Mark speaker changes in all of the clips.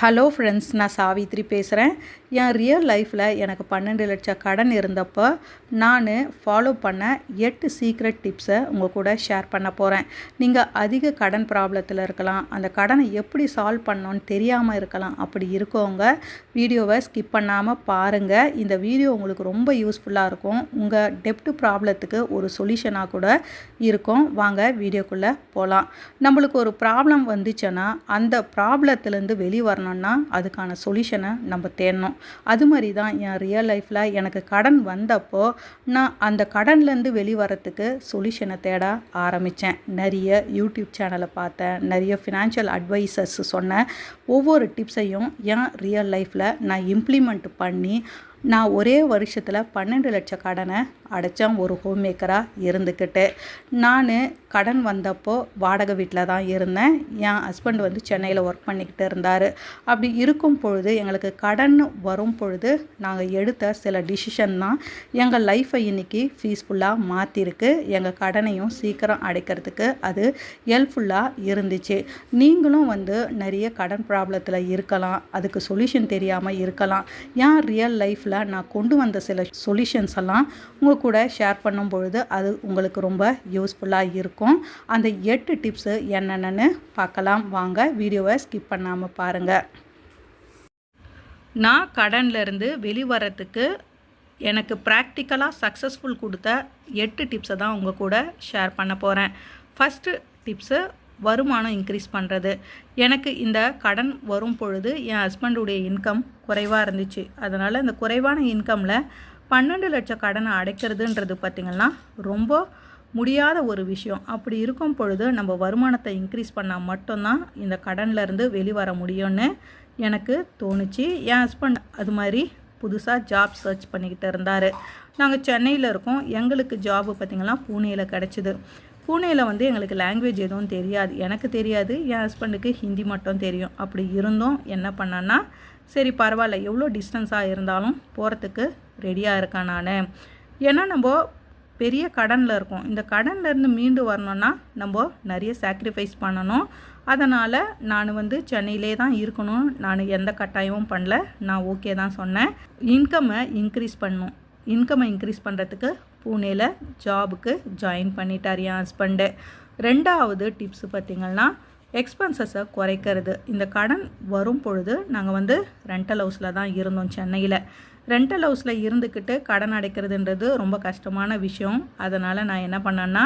Speaker 1: Hello friends நான் சாவித்ரி பேசுகிறேன் என் real லைஃப்பில் எனக்கு பன்னெண்டு லட்சம் கடன் இருந்தப்போ நான் ஃபாலோ பண்ண எட்டு சீக்ரெட் டிப்ஸை உங்கள் கூட ஷேர் பண்ண போகிறேன் நீங்கள் அதிக கடன் ப்ராப்ளத்தில் இருக்கலாம். அந்த கடனை எப்படி சால்வ் பண்ணணும்னு தெரியாமல் இருக்கலாம். அப்படி இருக்கவங்க வீடியோவை ஸ்கிப் பண்ணாமல் பாருங்கள் இந்த வீடியோ உங்களுக்கு ரொம்ப யூஸ்ஃபுல்லாக இருக்கும். உங்கள் டெப்ட் ப்ராப்ளத்துக்கு ஒரு சொல்யூஷனாக கூட இருக்கும். வாங்க வீடியோக்குள்ளே போகலாம் நம்மளுக்கு ஒரு ப்ராப்ளம் வந்துச்சுன்னா அந்த ப்ராப்ளத்துலேருந்து வெளியே பண்ணணும்னா அதுக்கான சொல்யூஷனை நம்ம தேடணும். அது மாதிரி தான் என் ரியல் லைஃப்பில் எனக்கு கடன் வந்தப்போ நான் அந்த கடன்லேருந்து வெளிவரத்துக்கு சொல்யூஷனை தேட ஆரம்பித்தேன் நிறைய யூடியூப் சேனலை பார்த்தேன். நிறைய ஃபினான்ஷியல் அட்வைசர்ஸ் சொன்ன ஒவ்வொரு டிப்ஸையும் என் ரியல் லைஃப்பில் நான் இம்ப்ளிமெண்ட் பண்ணி நான் ஒரே வருஷத்தில் பன்னெண்டு லட்சம் கடனை அடைச்சேன் ஒரு ஹோம் மேக்கராக இருந்துக்கிட்டு. நான் கடன் வந்தப்போ வாடகை வீட்டில் தான் இருந்தேன். என் ஹஸ்பண்ட் வந்து சென்னையில் ஒர்க் பண்ணிக்கிட்டு இருந்தார். அப்படி இருக்கும் பொழுது எங்களுக்கு கடன் வரும் பொழுது நாங்கள் எடுத்த சில டிசிஷன் தான் எங்கள் லைஃப்பை இன்றைக்கி பீஸ்ஃபுல்லாக மாற்றிருக்கு எங்கள் கடனையும் சீக்கிரம் அடைக்கிறதுக்கு அது ஹெல்ப்ஃபுல்லாக இருந்துச்சு. நீங்களும் வந்து நிறைய கடன் ப்ராப்ளத்தில் இருக்கலாம். அதுக்கு சொல்யூஷன் தெரியாமல் இருக்கலாம். ஏன் ரியல் லைஃப்பில் நான் கொண்டு வந்த சில சொல்யூஷன்ஸ் எல்லாம் உங்கள் கூட ஷேர் பண்ணும் பொழுது அது உங்களுக்கு ரொம்ப யூஸ்ஃபுல்லாக இருக்கும். அந்த எட்டு டிப்ஸு என்னென்னு பார்க்கலாம். வாங்க வீடியோவை ஸ்கிப் பண்ணாமல் பாருங்கள் நான் கடன்லேருந்து வெளிவரத்துக்கு எனக்கு ப்ராக்டிக்கலாக சக்ஸஸ்ஃபுல் கொடுத்த எட்டு டிப்ஸை தான் உங்கள் கூட ஷேர் பண்ண போகிறேன் ஃபஸ்ட்டு டிப்ஸு வருமானம் இன்க்ரீஸ் பண்ணுறது எனக்கு இந்த கடன் வரும் பொழுது என் ஹஸ்பண்டுடைய இன்கம் குறைவாக இருந்துச்சு. அதனால் இந்த குறைவான இன்கமில் பன்னெண்டு லட்சம் கடனை அடைக்கிறதுன்றது பார்த்திங்கன்னா ரொம்ப முடியாத ஒரு விஷயம். அப்படி இருக்கும் பொழுது நம்ம வருமானத்தை இன்க்ரீஸ் பண்ணால் மட்டும்தான் இந்த கடன்லேருந்து வெளிவர முடியும்னு எனக்கு தோணுச்சு. என் ஹஸ்பண்ட் அது மாதிரி புதுசாக ஜாப் சர்ச் பண்ணிக்கிட்டு இருந்தார். நாங்கள் சென்னையில் இருக்கோம். எங்களுக்கு ஜாபு பார்த்திங்கன்னா பூனேயில் கிடச்சிது. பூனேயில் வந்து எங்களுக்கு லாங்குவேஜ் எதுவும் தெரியாது. எனக்கு தெரியாது. என் ஹஸ்பண்டுக்கு ஹிந்தி மட்டும் தெரியும். அப்படி இருந்தும். என்ன பண்ணேன்னா சரி பரவாயில்ல. எவ்வளோ டிஸ்டன்ஸாக இருந்தாலும் போகிறதுக்கு ரெடியாக இருக்கேன் நான். ஏன்னா நம்ம பெரிய கடனில் இருக்கோம். இந்த கடன்லேருந்து மீண்டு வரணும்னா நம்ம நிறைய சாக்ரிஃபைஸ் பண்ணணும். அதனால் நான் வந்து சென்னையிலே தான் இருக்கணும். நான் எந்த கட்டாயமும் பண்ணல. நான் ஓகே தான் சொன்னேன். இன்கம்மை இன்க்ரீஸ் பண்ணணும். இன்கம்மை இன்க்ரீஸ் பண்ணுறதுக்கு பூனேயில் ஜாபுக்கு ஜாயின் பண்ணிட்டார் என் ஹஸ்பண்டு ரெண்டாவது டிப்ஸு பார்த்திங்கன்னா எக்ஸ்பென்சஸை குறைக்கிறது. இந்த கடன் வரும் பொழுது நாங்கள் வந்து ரெண்டல் ஹவுஸில் தான் இருந்தோம் சென்னையில். ரெண்டல் ஹவுஸில் இருந்துக்கிட்டு கடன் அடைக்கிறதுன்றது ரொம்ப கஷ்டமான விஷயம். அதனால் நான் என்ன பண்ணேன்னா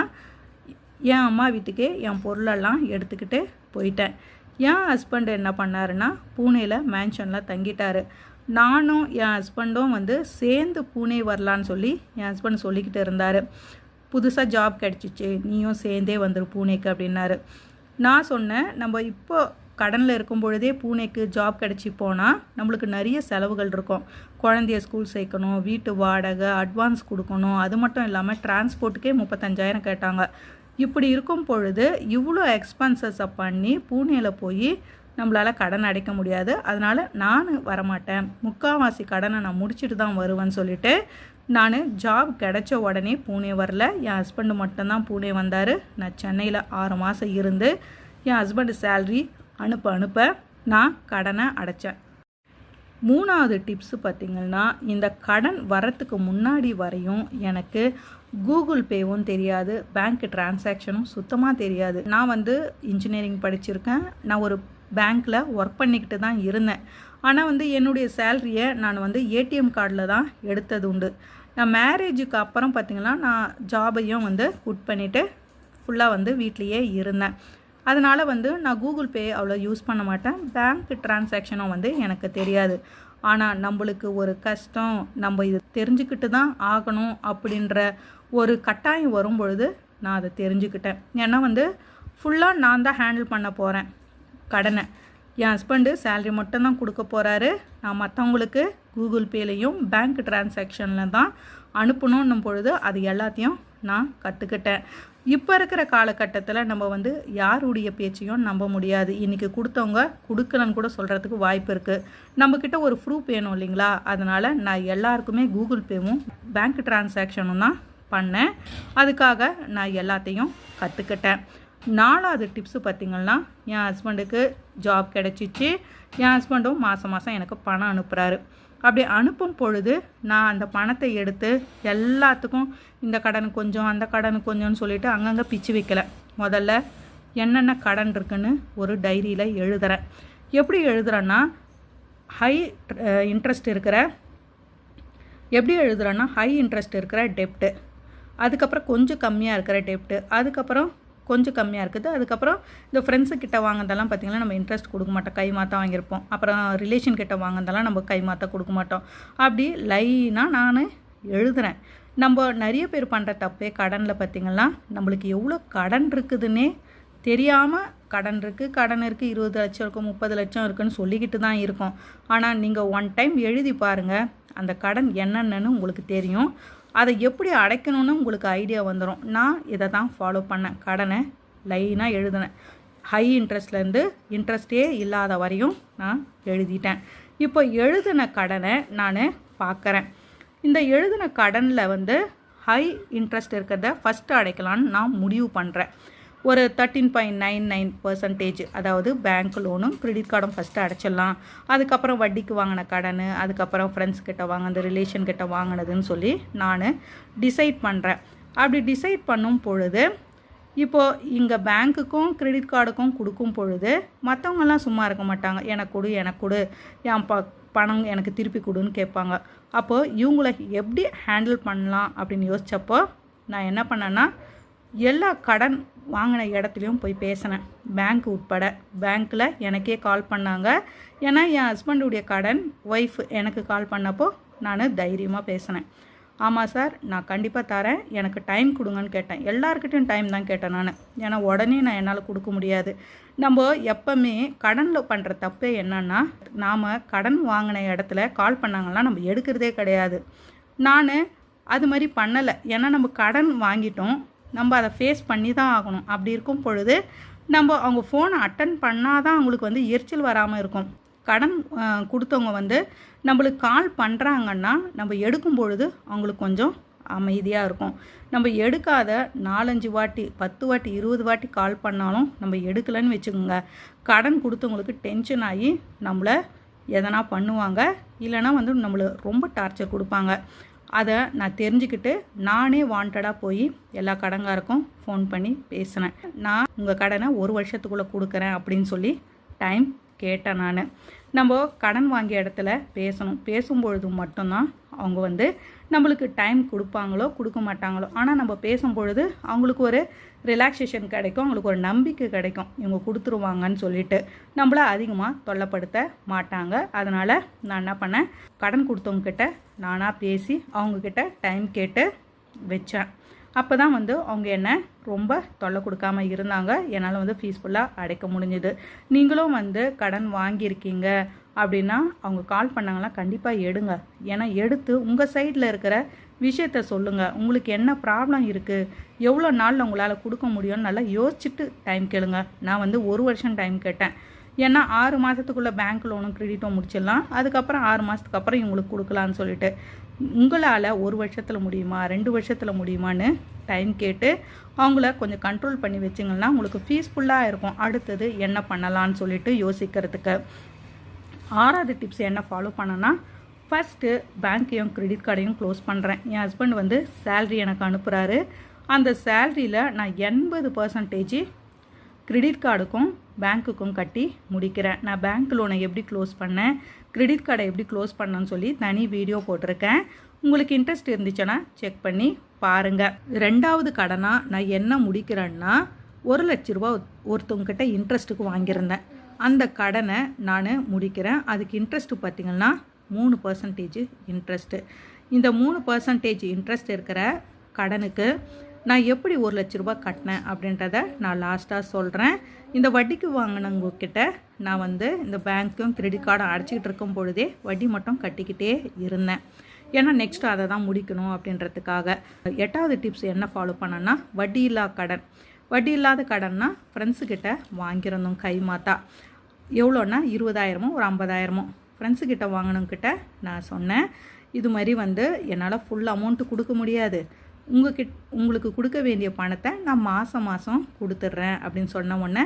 Speaker 1: என் அம்மா வீட்டுக்கே என் பொருளெல்லாம் எடுத்துக்கிட்டு போயிட்டேன். என் ஹஸ்பண்ட் என்ன பண்ணாருன்னா பூனேயில் மேன்ஷனில் தங்கிட்டார். நானும் என் ஹஸ்பண்டும் வந்து சேர்ந்து பூனே வரலான்னு சொல்லி என் ஹஸ்பண்ட் சொல்லிக்கிட்டு இருந்தார். புதுசாக ஜாப் கிடச்சிச்சு நீயும் சேர்ந்தே வந்துரு பூனேக்கு அப்படின்னாரு. நான் சொன்னேன் நம்ம இப்போ கடனில் இருக்கும் பொழுதே பூனேக்கு ஜாப் கிடச்சி போனால் நம்மளுக்கு நிறைய செலவுகள் இருக்கும். குழந்தைய ஸ்கூல் சேர்க்கணும் வீட்டு வாடகை அட்வான்ஸ் கொடுக்கணும் அது மட்டும் இல்லாமல் டிரான்ஸ்போர்ட்டுக்கே முப்பத்தஞ்சாயிரம் கேட்டாங்க. இப்படி இருக்கும் பொழுது இவ்வளோ எக்ஸ்பென்சஸை பண்ணி பூனேயில் போய் நம்மளால் கடன் அடைக்க முடியாது. அதனால் நான் வரமாட்டேன். முக்கால்வாசி கடனை நான் முடிச்சுட்டு தான் வருவேன்னு சொல்லிட்டு நான் ஜாப் கிடைச்ச உடனே பூனே வரல. என் ஹஸ்பண்டு மட்டும்தான் பூனே வந்தார். நான் சென்னையில் ஆறு மாதம் இருந்து என் ஹஸ்பண்டு சேல்ரி அனுப்ப அனுப்ப நான் கடனை அடைச்சேன். மூணாவது டிப்ஸு பார்த்திங்கன்னா இந்த கடன் வரத்துக்கு முன்னாடி வரையும் எனக்கு கூகுள் பேவும் தெரியாது பேங்க் டிரான்சாக்ஷனும் சுத்தமாக தெரியாது. நான் வந்து இன்ஜினியரிங் படிச்சிருக்கேன். நான் ஒரு பேங்க்கில் ஒர்க் பண்ணிக்கிட்டு தான் இருந்தேன். ஆனால் வந்து என்னுடைய சேல்ரியை நான் வந்து ஏடிஎம் கார்டில் தான் எடுத்தது உண்டு. நான் மேரேஜுக்கு அப்புறம் பார்த்திங்கன்னா நான் ஜாபையும் வந்து குட் பண்ணிவிட்டு ஃபுல்லாக வந்து வீட்லேயே இருந்தேன். அதனால் வந்து நான் கூகுள் பே அவ்வளோ யூஸ் பண்ண மாட்டேன். பேங்க் டிரான்சாக்ஷனும் வந்து எனக்கு தெரியாது. ஆனால் நம்மளுக்கு ஒரு கஷ்டம் நம்ம இது தெரிஞ்சுக்கிட்டு தான் ஆகணும் அப்படின்ற ஒரு கட்டாயம் வரும் பொழுது நான் அதை தெரிஞ்சுக்கிட்டேன். ஏன்னா வந்து ஃபுல்லாக நான் தான் ஹேண்டில் பண்ண போகிறேன் கடனை. என் ஹஸ்பண்டு சேல்ரி மட்டும்தான் கொடுக்க போகிறாரு நான் மற்றவங்களுக்கு கூகுள் பேலையும் பேங்க் டிரான்சாக்ஷனில் தான் அனுப்பணுன்னும் பொழுது அது எல்லாத்தையும் நான் கற்றுக்கிட்டேன் இப்போ இருக்கிற காலகட்டத்தில் நம்ம வந்து யாருடைய பேச்சையும் நம்ப முடியாது. இன்றைக்கி கொடுத்தவங்க கொடுக்கலன்னு கூட சொல்கிறதுக்கு வாய்ப்பு இருக்குது நம்மக்கிட்ட ஒரு ப்ரூஃப் வேணும் இல்லைங்களா? அதனால் நான் எல்லாருக்குமே கூகுள் பேவும் பேங்க் டிரான்சாக்ஷனும் தான் பண்ணேன். அதுக்காக நான் எல்லாத்தையும் கற்றுக்கிட்டேன் நாலாவது டிப்ஸு பார்த்திங்கன்னா என் ஹஸ்பண்டுக்கு ஜாப் கிடச்சிச்சு. என் ஹஸ்பண்டும் மாதம் மாதம் எனக்கு பணம் அனுப்புகிறாரு அப்படி அனுப்பும் பொழுது நான் அந்த பணத்தை எடுத்து எல்லாத்துக்கும் இந்த கடன் கொஞ்சம் அந்த கடன் கொஞ்சம்னு சொல்லிவிட்டு அங்கங்கே பிச்சு வைக்கல. முதல்ல என்னென்ன கடன் இருக்குன்னு ஒரு டைரியில் எழுதுகிறேன் எப்படி எழுதுகிறேன்னா ஹை இன்ட்ரெஸ்ட் இருக்கிற எப்படி எழுதுகிறேன்னா ஹை இன்ட்ரெஸ்ட் இருக்கிற டெப்ட்டு அதுக்கப்புறம் கொஞ்சம் கம்மியாக இருக்கிற டெப்ட்டு அதுக்கப்புறம் கொஞ்சம் கம்மியாக இருக்குது. அதுக்கப்புறம் இந்த ஃப்ரெண்ட்ஸு கிட்ட வாங்கினதெல்லாம் பார்த்திங்கன்னா நம்ம இன்ட்ரெஸ்ட் கொடுக்க மாட்டோம். கை மாற்ற வாங்கியிருப்போம். அப்புறம் ரிலேஷன் கிட்ட வாங்கினதெல்லாம் நம்ம கை மாற்ற கொடுக்க மாட்டோம். அப்படி லைனாக நான் எழுதுகிறேன் நம்ம நிறைய பேர் பண்ணுற தப்பே கடனில் பார்த்திங்கன்னா நம்மளுக்கு எவ்வளோ கடன் இருக்குதுன்னே தெரியாமல் கடன் இருக்குது கடன் இருக்குது இருபது லட்சம் இருக்கும் முப்பது லட்சம் இருக்குன்னு சொல்லிக்கிட்டு தான் இருக்கும். ஆனால் நீங்கள் ஒன் டைம் எழுதி பாருங்கள் அந்த கடன் என்னென்னு உங்களுக்கு தெரியும். அதை எப்படி அடைக்கணும்னு உங்களுக்கு ஐடியா வந்துடும் நான் இதை தான் ஃபாலோ பண்ணேன். கடனை லைனாக எழுதினேன். ஹை இன்ட்ரெஸ்ட்லேருந்து இன்ட்ரெஸ்டே இல்லாத வரையும் நான் எழுதிட்டேன். இப்போ எழுதின கடனை நான் பார்க்குறேன் இந்த எழுதின கடனில் வந்து ஹை இன்ட்ரெஸ்ட் இருக்கிறத ஃபஸ்ட்டு அடைக்கலான்னு நான் முடிவு பண்ணுறேன் ஒரு thirteen point nine nine percentage அதாவது பேங்க் லோனும் கிரெடிட் கார்டும் ஃபஸ்ட்டு அடைச்சிடலாம். அதுக்கப்புறம் வட்டிக்கு வாங்கின கடன் அதுக்கப்புறம் ஃப்ரெண்ட்ஸ் கிட்ட வாங்கினது ரிலேஷன் கிட்ட வாங்கினதுன்னு சொல்லி நான் டிசைட் பண்ணுறேன் அப்படி டிசைட் பண்ணும் பொழுது இப்போது இங்கே பேங்க்குக்கும் கிரெடிட் கார்டுக்கும் கொடுக்கும் பொழுது மற்றவங்கெல்லாம் சும்மா இருக்க மாட்டாங்க. எனக்கு கொடு எனக்கு கொடு என் ப பணம் எனக்கு திருப்பி கொடுன்னு கேட்பாங்க. அப்போது இவங்கள எப்படி ஹேண்டில் பண்ணலாம் அப்படின்னு யோசித்தப்போ நான் என்ன பண்ணேன்னா எல்லா கடன் வாங்கின இடத்துலையும் போய் பேசினேன். பேங்க் உட்பட. பேங்க்கில் எனக்கே கால் பண்ணாங்க. ஏன்னா என் ஹஸ்பண்டுடைய கடன் ஒய்ஃப் எனக்கு கால் பண்ணப்போ நான் தைரியமாக பேசினேன். ஆமாம் சார் நான் கண்டிப்பாக தரேன். எனக்கு டைம் கொடுங்கன்னு கேட்டேன். எல்லாருக்கிட்டையும் டைம் தான் கேட்டேன் நான். ஏன்னா உடனே நான் என்னால் கொடுக்க முடியாது. நம்ம எப்போவுமே கடனில் பண்ணுற தப்பே என்னன்னா நாம் கடன் வாங்கின இடத்துல கால் பண்ணாங்கன்னா நம்ம எடுக்கிறதே கிடையாது. நான் அது மாதிரி பண்ணலை. ஏன்னா நம்ம கடன் வாங்கிட்டோம். நம்ம அதை ஃபேஸ் பண்ணி தான் ஆகணும். அப்படி இருக்கும் பொழுது நம்ம அவங்க ஃபோனை அட்டன் பண்ணால் தான் அவங்களுக்கு வந்து எரிச்சல் வராமல் இருக்கும். கடன் கொடுத்தவங்க வந்து நம்மளுக்கு கால் பண்ணுறாங்கன்னா நம்ம எடுக்கும் பொழுது அவங்களுக்கு கொஞ்சம் அமைதியாக இருக்கும். நம்ம எடுக்காத நாலஞ்சு வாட்டி பத்து வாட்டி இருபது வாட்டி கால் பண்ணாலும் நம்ம எடுக்கலைன்னு வச்சுக்கோங்க. கடன் கொடுத்தவங்களுக்கு டென்ஷன் ஆகி நம்மளை எதனா பண்ணுவாங்க இல்லைனா வந்து நம்மளை ரொம்ப டார்ச்சர் கொடுப்பாங்க. அதை நான் தெரிஞ்சுக்கிட்டு நானே வாண்டடாக போய் எல்லா கடங்காருக்கும் ஃபோன் பண்ணி பேசினேன். நான் உங்கள் கடனை ஒரு வருஷத்துக்குள்ளே கொடுக்குறேன் அப்படின்னு சொல்லி டைம் கேட்டேன் நான். நம்ம கடன் வாங்கிய இடத்துல பேசணும். பேசும்பொழுது மட்டும்தான் அவங்க வந்து நம்மளுக்கு டைம் கொடுப்பாங்களோ கொடுக்க மாட்டாங்களோ. ஆனால் நம்ம பேசும்பொழுது அவங்களுக்கு ஒரு ரிலாக்ஸேஷன் கிடைக்கும் அவங்களுக்கு ஒரு நம்பிக்கை கிடைக்கும். இவங்க கொடுத்துருவாங்கன்னு சொல்லிட்டு நம்மளை அதிகமாக தொல்லப்படுத்த மாட்டாங்க. அதனால் நான் என்ன பண்ணேன்? கடன் கொடுத்தவங்கக்கிட்ட நானாக பேசி அவங்கக்கிட்ட டைம் கேட்டு வச்சேன். அப்போ தான் வந்து அவங்க என்ன ரொம்ப தொல்லை கொடுக்காம இருந்தாங்க. என்னால் வந்து ஃபீஸ்ஃபுல்லாக அடைக்க முடிஞ்சுது. நீங்களும் வந்து கடன் வாங்கியிருக்கீங்க. அப்படின்னா அவங்க கால் பண்ணாங்கன்னா கண்டிப்பாக எடுங்க. ஏன்னா எடுத்து உங்கள் சைடில் இருக்கிற விஷயத்த சொல்லுங்கள் உங்களுக்கு என்ன ப்ராப்ளம் இருக்குது எவ்வளோ நாளில் உங்களால் கொடுக்க முடியும்னு நல்லா யோசிச்சுட்டு டைம் கேளுங்க. நான் வந்து ஒரு வருஷம் டைம் கேட்டேன். ஏன்னா ஆறு மாதத்துக்குள்ளே பேங்க் லோனும் கிரெடிட்டும் முடிச்சிடலாம். அதுக்கப்புறம் ஆறு மாதத்துக்கு அப்புறம் இவங்களுக்கு கொடுக்கலான்னு சொல்லிட்டு உங்களால் ஒரு வருஷத்தில் முடியுமா? ரெண்டு வருஷத்தில் முடியுமான்னு டைம் கேட்டு அவங்கள கொஞ்சம் கண்ட்ரோல் பண்ணி வச்சிங்கன்னா உங்களுக்கு ஃபீஸ்ஃபுல்லாக இருக்கும். அடுத்தது என்ன பண்ணலான்னு சொல்லிட்டு யோசிக்கிறதுக்கு. ஆறாவது டிப்ஸ் என்ன ஃபாலோ பண்ணனா ஃபஸ்ட்டு பேங்க்கையும் கிரெடிட் கார்டையும் க்ளோஸ் பண்ணுறேன் என் ஹஸ்பண்ட் வந்து சேல்ரி எனக்கு அனுப்புகிறாரு அந்த சேல்ரியில் நான் எண்பது பர்சன்டேஜ் கிரெடிட் கார்டுக்கும் பேங்க்குக்கும் கட்டி முடிக்கிறேன். நான் பேங்க் லோனை எப்படி க்ளோஸ் பண்ணேன் கிரெடிட் கார்டை எப்படி க்ளோஸ் பண்ணேன்னு சொல்லி தனி வீடியோ போட்டிருக்கேன். உங்களுக்கு இன்ட்ரெஸ்ட் இருந்துச்சுன்னா செக் பண்ணி பாருங்கள் ரெண்டாவது கடனாக நான் என்ன முடிக்கிறேன்னா ஒரு லட்ச ரூபா ஒருத்தவங்கக்கிட்ட இன்ட்ரெஸ்ட்டுக்கு வாங்கியிருந்தேன். அந்த கடனை நான் முடிக்கிறேன். அதுக்கு இன்ட்ரெஸ்ட்டு பார்த்திங்கன்னா மூணு பர்சன்டேஜ் இன்ட்ரெஸ்ட்டு இந்த மூணு பர்சன்டேஜ் இன்ட்ரெஸ்ட் இருக்கிற கடனுக்கு நான் எப்படி ஒரு லட்ச ரூபா கட்டினேன் அப்படின்றத நான் லாஸ்ட்டாக சொல்கிறேன் இந்த வட்டிக்கு வாங்கினவங்கக்கிட்ட நான் வந்து இந்த பேங்க்கும் கிரெடிட் கார்டும் அடைச்சிக்கிட்டு இருக்கும் பொழுதே வட்டி மட்டும் கட்டிக்கிட்டே இருந்தேன். ஏன்னா நெக்ஸ்ட் அதை தான் முடிக்கணும் அப்படின்றதுக்காக. எட்டாவது டிப்ஸ் என்ன ஃபாலோ பண்ணேன்னா வட்டி இல்லா கடன். வட்டி இல்லாத கடன்னா ஃப்ரெண்ட்ஸுக்கிட்ட வாங்கியிருந்தோம் கை மாத்தா. எவ்வளோன்னா இருபதாயிரமோ ஒரு ஐம்பதாயிரமோ. ஃப்ரெண்ட்ஸுக்கிட்ட வாங்கினவங்கிட்ட நான் சொன்னேன். இது மாதிரி வந்து என்னால் ஃபுல் அமௌண்ட்டு கொடுக்க முடியாது. உங்ககிட்ட உங்களுக்கு கொடுக்க வேண்டிய பணத்தை நான் மாதம் மாதம் கொடுத்துட்றேன் அப்படின்னு சொன்ன உடனே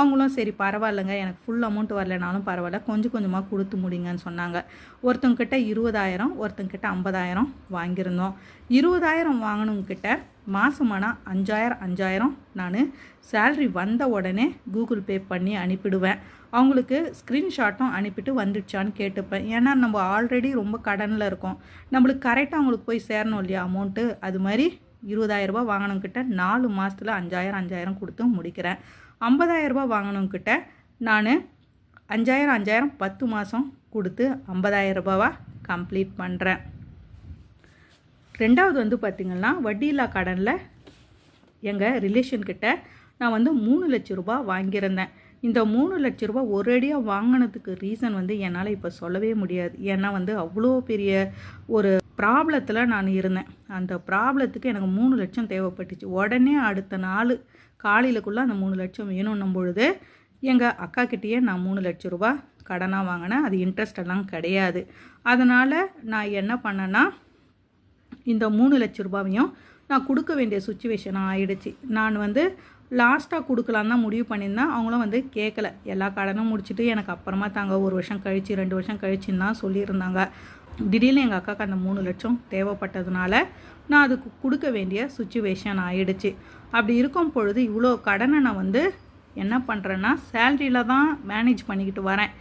Speaker 1: அவங்களும் சரி பரவாயில்லைங்க எனக்கு ஃபுல் அமௌண்ட் வரலைனாலும் பரவாயில்ல கொஞ்சம் கொஞ்சமாக கொடுத்து முடிங்கன்னு சொன்னாங்க. ஒருத்தவங்கிட்ட இருபதாயிரம் ஒருத்தங்கிட்ட ஐம்பதாயிரம் வாங்கியிருந்தோம். இருபதாயிரம் வாங்கினவங்கிட்ட மாதமானால் அஞ்சாயிரம் அஞ்சாயிரம். நான் சேல்ரி வந்த உடனே கூகுள் பே பண்ணி அனுப்பிடுவேன். அவங்களுக்கு ஸ்க்ரீன்ஷாட்டும் அனுப்பிட்டு வந்துடுச்சான்னு கேட்டுப்பேன். ஏன்னா நம்ம ஆல்ரெடி ரொம்ப கடனில் இருக்கோம். நம்மளுக்கு கரெக்டாக அவங்களுக்கு போய் சேரணும் இல்லையா அமௌண்ட்டு அது மாதிரி இருபதாயிரரூபா வாங்கினவங்கிட்ட நாலு மாதத்தில் அஞ்சாயிரம் அஞ்சாயிரம் கொடுத்து முடிக்கிறேன். ஐம்பதாயிரரூபா வாங்கினவங்கிட்ட நான் அஞ்சாயிரம் அஞ்சாயிரம் பத்து மாதம் கொடுத்து ஐம்பதாயிரம் ரூபாவாக கம்ப்ளீட் பண்ணுறேன் ரெண்டாவது வந்து பார்த்திங்கன்னா வட்டியில்லா கடனில் எங்கள் ரிலேஷன்கிட்ட நான் வந்து மூணு லட்ச ரூபா வாங்கியிருந்தேன். இந்த மூணு லட்ச ரூபா ஒரேடியாக வாங்கினதுக்கு ரீசன் வந்து என்னால் இப்போ சொல்லவே முடியாது. ஏன்னா வந்து அவ்வளோ பெரிய ஒரு ப்ராப்ளத்தில் நான் இருந்தேன். அந்த ப்ராப்ளத்துக்கு எனக்கு மூணு லட்சம் தேவைப்பட்டுச்சு. உடனே அடுத்த நாள் காலையிலக்குள்ளே அந்த மூணு லட்சம் வேணும்னும் பொழுது எங்கள் அக்கா கிட்டேயே நான் மூணு லட்ச ரூபா கடனாக வாங்கினேன். அது இன்ட்ரெஸ்ட் எல்லாம் கிடையாது. அதனால் நான் என்ன பண்ணேன்னா இந்த மூணு லட்ச ரூபாவையும் நான் கொடுக்க வேண்டிய சுச்சுவேஷன் ஆகிடுச்சு நான் வந்து லாஸ்ட்டாக கொடுக்கலாம் தான் முடிவு பண்ணியிருந்தேன். அவங்களும் வந்து கேட்கல எல்லா கடனும் முடிச்சுட்டு எனக்கு அப்புறமா தாங்க ஒரு வருஷம் கழித்து ரெண்டு வருஷம் கழிச்சுன்னு தான் சொல்லியிருந்தாங்க. திடீர்னு எங்கள் அக்காவுக்கு அந்த மூணு லட்சம் தேவைப்பட்டதுனால நான் அதுக்கு கொடுக்க வேண்டிய சுச்சுவேஷன் ஆயிடுச்சு. அப்படி இருக்கும் பொழுது இவ்வளோ கடனை நான் வந்து என்ன பண்ணுறேன்னா சேல்ரியில் தான் மேனேஜ் பண்ணிக்கிட்டு வரேன்.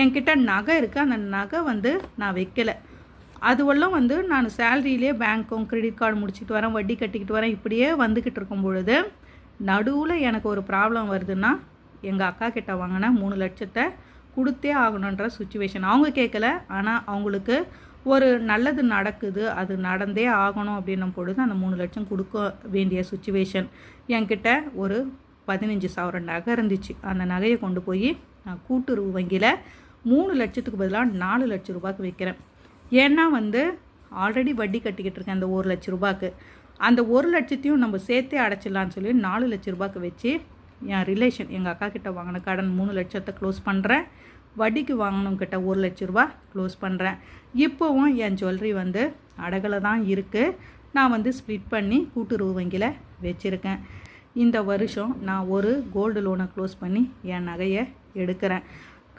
Speaker 1: என்கிட்ட நகை இருக்குது அந்த நகை வந்து நான் வைக்கலை. அதுவெல்லாம் வந்து நான் சேலரியிலே பேங்க்கும் கிரெடிட் கார்டு முடிச்சுட்டு வரேன் வட்டி கட்டிக்கிட்டு வரேன் இப்படியே வந்துக்கிட்டு இருக்கும் பொழுது நடுவில் எனக்கு ஒரு ப்ராப்ளம் வருதுன்னா எங்கள் அக்கா கிட்ட வாங்கின மூணு லட்சத்தை கொடுத்தே ஆகணுன்ற சுச்சுவேஷன் அவங்க கேட்கல ஆனால் அவங்களுக்கு ஒரு நல்லது நடக்குது அது நடந்தே ஆகணும் அப்படின்னும் பொழுது அந்த மூணு லட்சம் கொடுக்க வேண்டிய சுச்சுவேஷன் என்கிட்ட ஒரு பதினஞ்சு சவரம் நகை இருந்துச்சு. அந்த நகையை கொண்டு போய் நான் கூட்டுறவு வங்கியில் மூணு லட்சத்துக்கு பதிலாக நாலு லட்ச ரூபாய்க்கு வைக்கிறேன். ஏன்னா வந்து ஆல்ரெடி வட்டி கட்டிக்கிட்டு இருக்கேன் அந்த ஒரு லட்ச ரூபாய்க்கு. அந்த ஒரு லட்சத்தையும் நம்ம சேர்த்தே அடைச்சிடலான்னு சொல்லி நாலு லட்ச ரூபாய்க்கு வச்சு என் ரிலேஷன் எங்கள் அக்கா கிட்ட வாங்கின கடன் மூணு லட்சத்தை க்ளோஸ் பண்ணுறேன் வட்டிக்கு வாங்கினவங்கிட்ட ஒரு லட்ச ரூபா க்ளோஸ் பண்ணுறேன் இப்போவும் என் ஜுவல்லரி வந்து அடகலை தான் இருக்குது நான் வந்து ஸ்ப்ளிட் பண்ணி கூட்டுறவு வங்கியில் வச்சுருக்கேன். இந்த வருஷம் நான் ஒரு கோல்டு லோனை க்ளோஸ் பண்ணி என் நகையை எடுக்கிறேன்.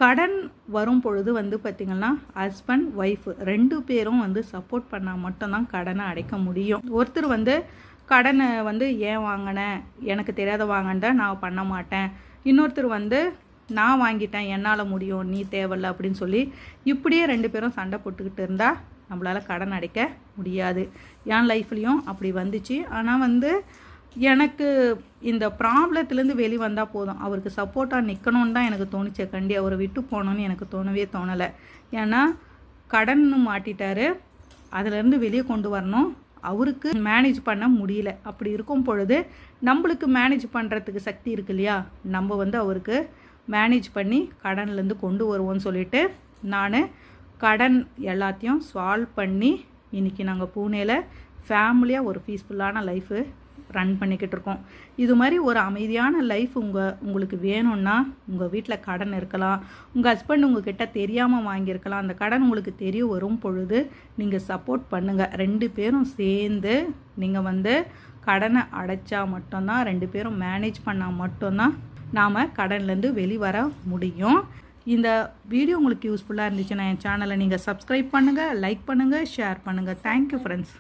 Speaker 1: கடன் வரும் பொழுது வந்து பார்த்திங்கன்னா ஹஸ்பண்ட் ஒய்ஃபு ரெண்டு பேரும் வந்து சப்போர்ட் பண்ணால் மட்டும்தான் கடனை அடைக்க முடியும். ஒருத்தர் வந்து கடனை வந்து ஏன் வாங்கினேன் எனக்கு தெரியாத வாங்கினத நான் பண்ண மாட்டேன். இன்னொருத்தர் வந்து நான் வாங்கிட்டேன் என்னால் முடியும் நீ தேவையில்ல அப்படின்னு சொல்லி இப்படியே ரெண்டு பேரும் சண்டை போட்டுக்கிட்டு இருந்தால் நம்மளால் கடன் அடைக்க முடியாது. என் லைஃப்லேயும் அப்படி வந்துச்சு. ஆனால் வந்து எனக்கு இந்த ப்ராப்ளத்துலேருந்து வெளி வந்தால் போதும். அவருக்கு சப்போர்ட்டாக நிற்கணும்னு தான் எனக்கு தோணுச்சே. கண்டி அவரை விட்டு போகணும்னு எனக்கு தோணவே தோணலை. ஏன்னா கடன் மாட்டிட்டாரு. அதிலேருந்து வெளியே கொண்டு வரணும். அவருக்கு மேனேஜ் பண்ண முடியல. அப்படி இருக்கும் பொழுது நம்மளுக்கு மேனேஜ் பண்ணுறதுக்கு சக்தி இருக்கு இல்லையா? நம்ம வந்து அவருக்கு மேனேஜ் பண்ணி கடன்லேருந்து கொண்டு வருவோம்னு சொல்லிட்டு நான் கடன் எல்லாத்தையும் சால்வ் பண்ணி இன்றைக்கி நாங்கள் பூனேயில் ஃபேமிலியாக ஒரு பீஸ்ஃபுல்லான லைஃபு ரன் பண்ணிக்கிட்டு இருக்கோம். இது மாதிரி ஒரு அமைதியான லைஃப் உங்கள் உங்களுக்கு வேணும்னா உங்கள் வீட்டில் கடன் இருக்கலாம். உங்கள் ஹஸ்பண்ட் உங்ககிட்ட தெரியாமல் வாங்கியிருக்கலாம். அந்த கடன் உங்களுக்கு தெரிய வரும் பொழுது நீங்கள் சப்போர்ட் பண்ணுங்கள் ரெண்டு பேரும் சேர்ந்து நீங்கள் வந்து கடனை அடைச்சா மட்டும்தான் ரெண்டு பேரும் மேனேஜ் பண்ணால் மட்டும்தான் நாம் கடன்லேருந்து வெளிவர முடியும். இந்த வீடியோ உங்களுக்கு யூஸ்ஃபுல்லாக இருந்துச்சுன்னா என் சேனலை நீங்கள் சப்ஸ்கிரைப் பண்ணுங்கள் லைக் பண்ணுங்கள் ஷேர் பண்ணுங்கள் தேங்க்யூ ஃப்ரெண்ட்ஸ்